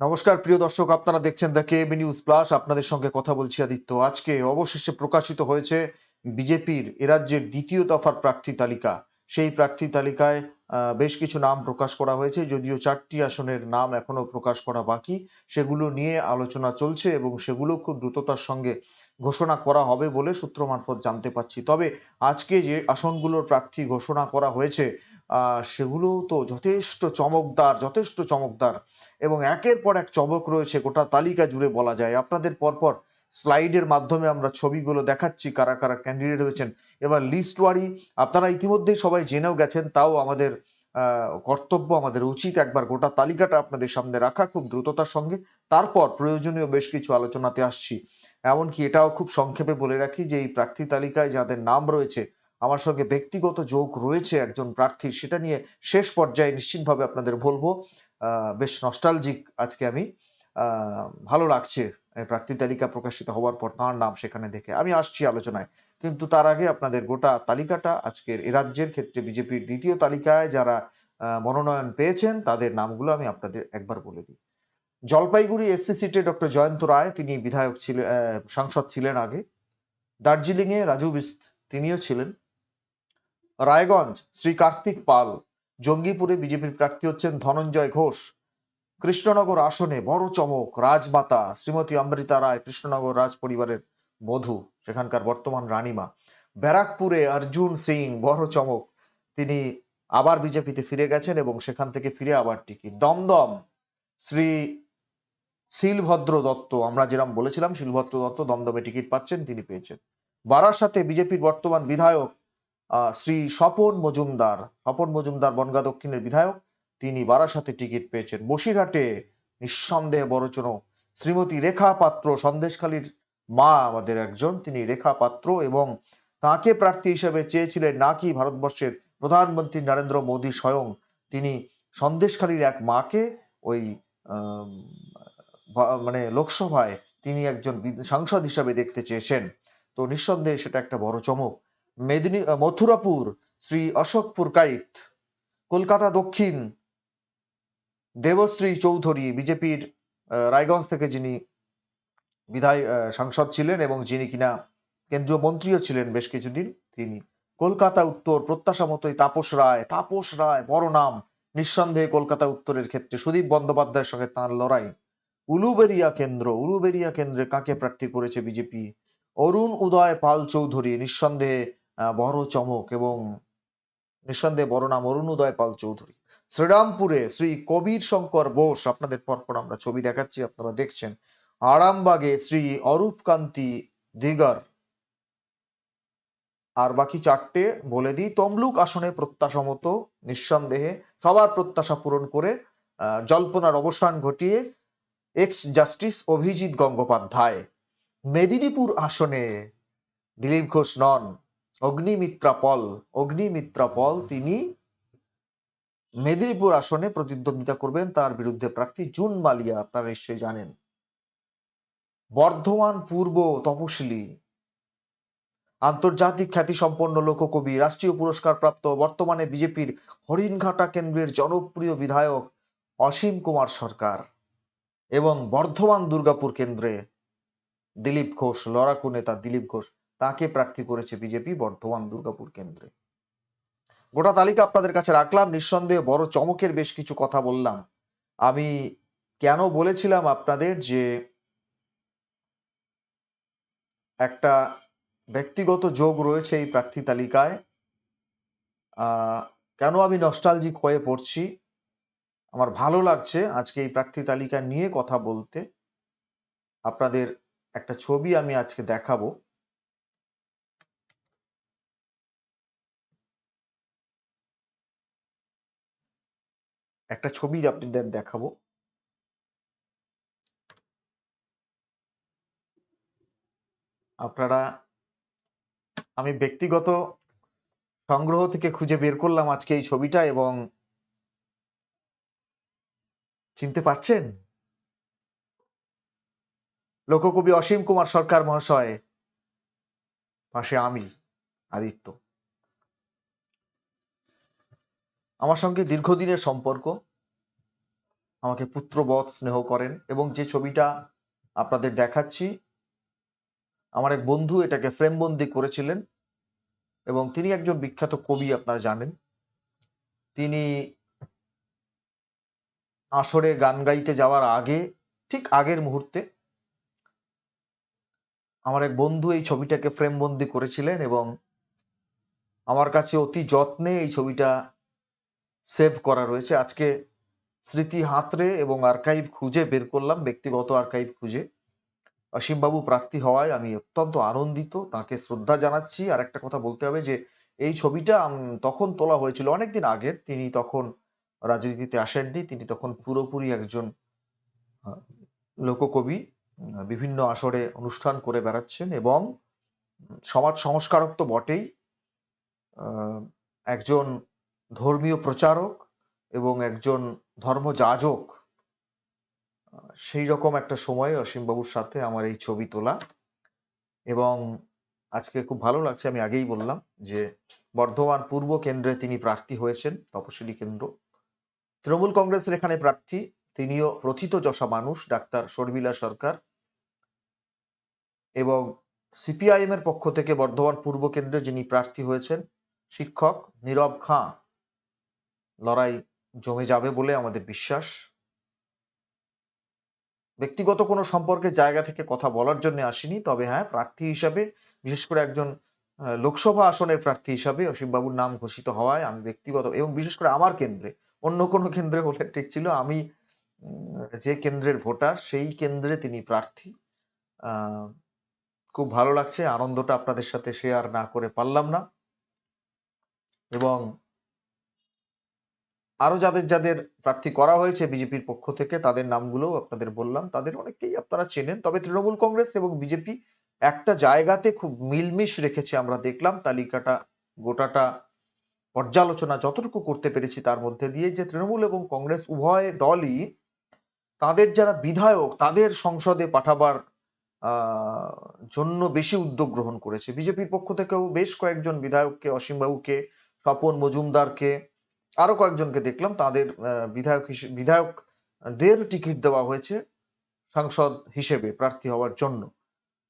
নমস্কার, প্রিয় দর্শক, আপনারা দেখছেন দ্য কেবি নিউজ প্লাস আপনাদের সঙ্গে কথা বলছি আদিত্য। আজকে অবশেষে প্রকাশিত হয়েছে বিজেপির এ রাজ্যের দ্বিতীয় দফার প্রার্থী তালিকা। সেই প্রার্থী তালিকায় বেশ কিছু নাম প্রকাশ করা হয়েছে, যদিও চারটি আসনের নাম এখনও প্রকাশ করা বাকি। সেগুলো নিয়ে আলোচনা চলছে এবং সেগুলো খুব দ্রুততার সঙ্গে ঘোষণা করা হবে বলে সূত্র মারফত জানতে পারছি। তবে আজকে যে আসনগুলোর প্রার্থী ঘোষণা করা হয়েছে সেগুলো তো যথেষ্ট চমকদার যথেষ্ট চমকদার। এবং একের পর এক চমক রয়েছে গোটা তালিকা জুড়ে বলা যায়। আপনাদের পরপর স্লাইডের মাধ্যমে আমরা ছবিগুলো দেখাচ্ছি, কারা কারা ক্যান্ডিডেট হয়েছেন। এবার লিস্ট ওয়ারি, আপনারা ইতিমধ্যেই সবাই জেনেও গেছেন, তাও আমাদের কর্তব্য আমাদের উচিত একবার গোটা তালিকাটা আপনাদের সামনে রাখা খুব দ্রুততার সঙ্গে। তারপর প্রয়োজনীয় বেশ কিছু আলোচনাতে আসছি। এমনকি এটাও খুব সংক্ষেপে বলে রাখি যে এই প্রার্থী তালিকায় যাদের নাম রয়েছে আমার সঙ্গে ব্যক্তিগত যোগ রয়েছে একজন প্রার্থীর সেটা নিয়ে শেষ পর্যায়ে নিশ্চিতভাবে আপনাদের বলব। বেশ নস্টালজিক আজকে আমি। ভালো লাগছে প্রার্থী তালিকা প্রকাশিত হওয়ার পর তাঁর নাম সেখানে দেখে। আমি আসছি আলোচনায়। কিন্তু তার আগে আপনাদের গোটা তালিকাটা আজকের এ রাজ্যের ক্ষেত্রে বিজেপির দ্বিতীয় তালিকায় যারা মনোনয়ন পেয়েছেন, তাদের নামগুলো আমি আপনাদের একবার বলে দিই। জলপাইগুড়ি এসসি সিটে ডক্টর জয়ন্ত রায়, তিনি বিধায়ক ছিলেন সাংসদ ছিলেন আগে। দার্জিলিং এ রাজু বিস্ত, তিনিও ছিলেন। রায়গঞ্জ, শ্রী কার্তিক পাল, জঙ্গিপুরে বিজেপির প্রার্থী হচ্ছেন ধনঞ্জয় ঘোষ। কৃষ্ণনগর আসনে বড় চমক, রাজমাতা, শ্রীমতী অমৃতা রায়, কৃষ্ণনগর রাজ পরিবারের বধূ, সেখানকার বর্তমান রানীমা। ব্যারাকপুরে অর্জুন সিং, বড় চমক, তিনি আবার বিজেপিতে ফিরে গেছেন এবং সেখান থেকে ফিরে আবার টিকিট। দমদম, শ্রী শিলভদ্র দত্ত, আমরা যেরকম বলেছিলাম, শিলভদ্র দত্ত দমদমে টিকিট পাচ্ছেন, তিনি পেয়েছেন। বারাসাতে বিজেপির বর্তমান বিধায়ক শ্রী স্বপন মজুমদার স্বপন মজুমদার বনগা দক্ষিণের বিধায়ক, তিনি বারাসাতে টিকিট পেয়েছেন। বসিরহাটে নিঃসন্দেহে বড় চমক শ্রীমতী রেখা পাত্র, সন্দেশখালীর মা আমাদের একজন, তিনি রেখা পাত্র এবং তাকে প্রার্থী হিসেবে চেয়েছিলেন নাকি ভারতবর্ষের প্রধানমন্ত্রী নরেন্দ্র মোদী স্বয়ং। তিনি সন্দেশখালীর এক মাকে ওই মানে লোকসভায় তিনি একজন সাংসদ হিসাবে দেখতে চেয়েছেন। তো নিঃসন্দেহে সেটা একটা বড় চমক। মেদিনী মথুরাপুর, শ্রী অশোকপুর কাইত কলকাতা দক্ষিণ, দেবশ্রী চৌধুরী, বিজেপির রায়গঞ্জ থেকে যিনি বিধায় সাংসদ ছিলেন এবং যিনি কিনা কেন্দ্রীয় মন্ত্রীও ছিলেন বেশ কিছুদিন, তিনি কলকাতা উত্তর প্রত্যাশা মতোই তাপস রায় তাপস রায় বড় নাম নিঃসন্দেহে কলকাতা উত্তরের ক্ষেত্রে সুদীপ বন্দ্যোপাধ্যায়ের সঙ্গে তাঁর লড়াই। উলুবেরিয়া কেন্দ্র, উলুবেরিয়া কেন্দ্রে কাকে প্রার্থী করেছে বিজেপি? অরুণ উদয় পাল চৌধুরী, নিঃসন্দেহে বড় চমক এবং নিঃসন্দেহে বড় নাম অরুণ উদয় পাল চৌধুরী। শ্রীরামপুরে শ্রী কবির শঙ্কর বোস, আপনাদের পরপর আমরা ছবি দেখাচ্ছি, আপনারা দেখছেন। আরামবাগে শ্রী অরূপ কান্তি দিগার। আর বাকি চারটে বলে দিই, তমলুক আসনে প্রত্যাশা মতো নিঃসন্দেহে সবার প্রত্যাশা পূরণ করে জল্পনার অবসান ঘটিয়ে এক্স জাস্টিস অভিজিৎ গঙ্গোপাধ্যায়। মেদিনীপুর আসনে দিলীপ ঘোষ নন। অগ্নিমিত্রা পল অগ্নিমিত্রা পল তিনি মেদিনীপুর আসনে প্রতিদ্বন্দ্বিতা করবেন। তার বিরুদ্ধে প্রার্থী জুন মালিয়া, আপনারা নিশ্চয়ই জানেন। বর্ধমান পূর্ব তপশিলি, আন্তর্জাতিক খ্যাতিসম্পন্ন লোককবি, রাষ্ট্রীয় পুরস্কার প্রাপ্ত বর্তমানে বিজেপির হরিণঘাটা কেন্দ্রের জনপ্রিয় বিধায়ক অসীম কুমার সরকার এবং বর্ধমান দুর্গাপুর কেন্দ্রে দিলীপ ঘোষ, লড়াকু নেতা দিলীপ ঘোষ। তাকে প্রার্থী করেছে বিজেপি বর্ধমান দুর্গাপুর কেন্দ্রে। গোটা তালিকা আপনাদের কাছে রাখলাম, নিঃসন্দেহে বড় চমকের বেশ কিছু কথা বললাম। আমি কেন বলেছিলাম আপনাদের যে একটা ব্যক্তিগত যোগ রয়েছে এই প্রার্থী তালিকায়? কেন আমি নস্টালজিক হয়ে পড়ছি? আমার ভালো লাগছে আজকে এই প্রার্থী তালিকা নিয়ে কথা বলতে। আপনাদের একটা ছবি আমি আজকে দেখাবো। একটা ছবি আপনাদের দেখাবো। আপনারা, আমি ব্যক্তিগত সংগ্রহ থেকে খুঁজে বের করলাম আজকে এই ছবিটা এবং চিনতে পারছেন? লোককবি অসীম কুমার সরকার মহাশয়, পাশে আমি, আদিত্য। আমার সঙ্গে দীর্ঘদিনের সম্পর্ক, আমাকে পুত্রবৎ স্নেহ করেন এবং যে ছবিটা আপনাদের দেখাচ্ছি, আমার এক বন্ধু এটাকে ফ্রেমবন্দি করেছিলেন এবং তিনি একজন বিখ্যাত কবি আপনারা জানেন। তিনি আসরে গান গাইতে যাওয়ার আগে, ঠিক আগের মুহূর্তে আমার এক বন্ধু এই ছবিটাকে ফ্রেমবন্দি করেছিলেন এবং আমার কাছে অতি যত্নে এই ছবিটা সেভ করা রয়েছে। আজকে স্মৃতি হাতড়ে এবং আর্কাইভ খুঁজে বের করলাম, ব্যক্তিগত আর্কাইভ খুঁজে। অসীমবাবু প্রার্থী হওয়ায় আমি অত্যন্ত আনন্দিত, তাকে শ্রদ্ধা জানাচ্ছি। আর একটা কথা বলতে হবে যে, এই ছবিটা তখন তোলা হয়েছিল অনেকদিন আগের। তিনি তখন রাজনীতিতে আসেননি, তিনি তখন পুরোপুরি একজন লোককবি বিভিন্ন আসরে অনুষ্ঠান করে বেড়াচ্ছেন এবং সমাজ সংস্কারক তো বটেই। একজন ধর্মীয় প্রচারক এবং একজন ধর্মযাজক, সেই রকম একটা সময়ে অসীমবাবুর সাথে আমার এই ছবি তোলা। এবং আজকে খুব ভালো লাগছে, আমি আগেই বললাম যে বর্ধমান পূর্ব কেন্দ্রে তিনি প্রার্থী হয়েছেন, তপশিলি কেন্দ্র। তৃণমূল কংগ্রেসের এখানে প্রার্থী, তিনিও প্রথিতযশা মানুষ, ডাক্তার শর্মিলা সরকার। এবং সিপিআইএম এর পক্ষ থেকে বর্ধমান পূর্ব কেন্দ্রে যিনি প্রার্থী হয়েছেন, শিক্ষক নীরব খাঁ। লড়াই জমে যাবে বলে আমাদের বিশ্বাস। ব্যক্তিগত কোনো সম্পর্কে জায়গা থেকে কথা বলার জন্য আসিনি, তবে হ্যাঁ প্রার্থী হিসাবে, বিশেষ করে একজন লোকসভা আসনের প্রার্থী হিসাবে অসীম বাবুর নাম ঘোষিত হওয়ায় আমি ব্যক্তিগত এবং বিশেষ করে আমার কেন্দ্রে, অন্য কোনো কেন্দ্রে হলে ঠিক ছিল, আমি যে কেন্দ্রের ভোটার সেই কেন্দ্রে তিনি প্রার্থী। খুব ভালো লাগছে, আনন্দটা আপনাদের সাথে শেয়ার না করে পারলাম না। এবং আরও যাদের যাদের প্রার্থী করা হয়েছে বিজেপির পক্ষ থেকে, তাদের নামগুলো আপনাদের বললাম। তাদের অনেকেই আপনারা চেনেন। তবে তৃণমূল কংগ্রেস এবং বিজেপি একটা জায়গাতে খুব মিলমিশ রেখেছে আমরা দেখলাম। তালিকাটা, গোটাটা পর্যালোচনা যতটুকু করতে পেরেছি তার মধ্যে দিয়ে যে তৃণমূল এবং কংগ্রেস উভয় দলই তাদের যারা বিধায়ক, তাদের সংসদে পাঠাবার জন্য বেশি উদ্যোগ গ্রহণ করেছে। বিজেপির পক্ষ থেকেও বেশ কয়েকজন বিধায়ককে, অসীমবাবুকে, স্বপন মজুমদারকে আরও কয়েকজনকে দেখলাম, তাদের বিধায়ক হিসেবে বিধায়কদের টিকিট দেওয়া হয়েছে সাংসদ হিসেবে প্রার্থী হওয়ার জন্য।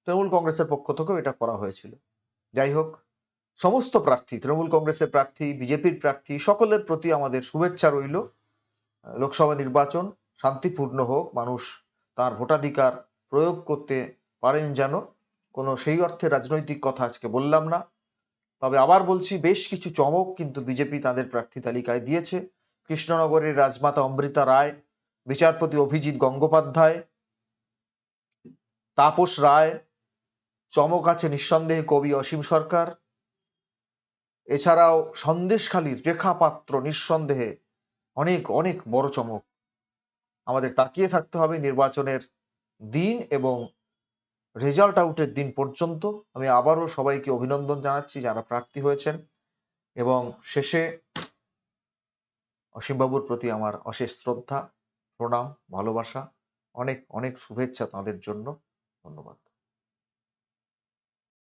তৃণমূল কংগ্রেসের পক্ষ থেকেও এটা করা হয়েছিল। যাই হোক, সমস্ত প্রার্থী, তৃণমূল কংগ্রেসের প্রার্থী, বিজেপির প্রার্থী, সকলের প্রতি আমাদের শুভেচ্ছা রইল। লোকসভা নির্বাচন শান্তিপূর্ণ হোক, মানুষ তার ভোটাধিকার প্রয়োগ করতে পারেন যেন। কোনো সেই অর্থে রাজনৈতিক কথা আজকে বললাম না। তবে আবার বলছি, বেশ কিছু চমক কিন্তু বিজেপি তাদের প্রার্থী তালিকায় দিয়েছে। কৃষ্ণনগরের রাজমাতা অমৃতা রায়, বিচারপতি অভিজিৎ গঙ্গোপাধ্যায়, তাপস রায়, চমক আছে নিঃসন্দেহে কবি অসীম সরকার। এছাড়াও সন্দেশখালীর রেখা পাত্র নিঃসন্দেহে অনেক অনেক বড় চমক। আমাদের তাকিয়ে থাকতে হবে নির্বাচনের দিন এবং রেজাল্ট আউটের দিন পর্যন্ত আমি আবারও সবাইকে অভিনন্দন জানাচ্ছি যারা প্রার্থী হয়েছেন এবং শেষে অসীমবাবুর প্রতি আমার অশেষ শ্রদ্ধা, প্রণাম, ভালোবাসা, অনেক অনেক শুভেচ্ছা তাঁদের জন্য। ধন্যবাদ।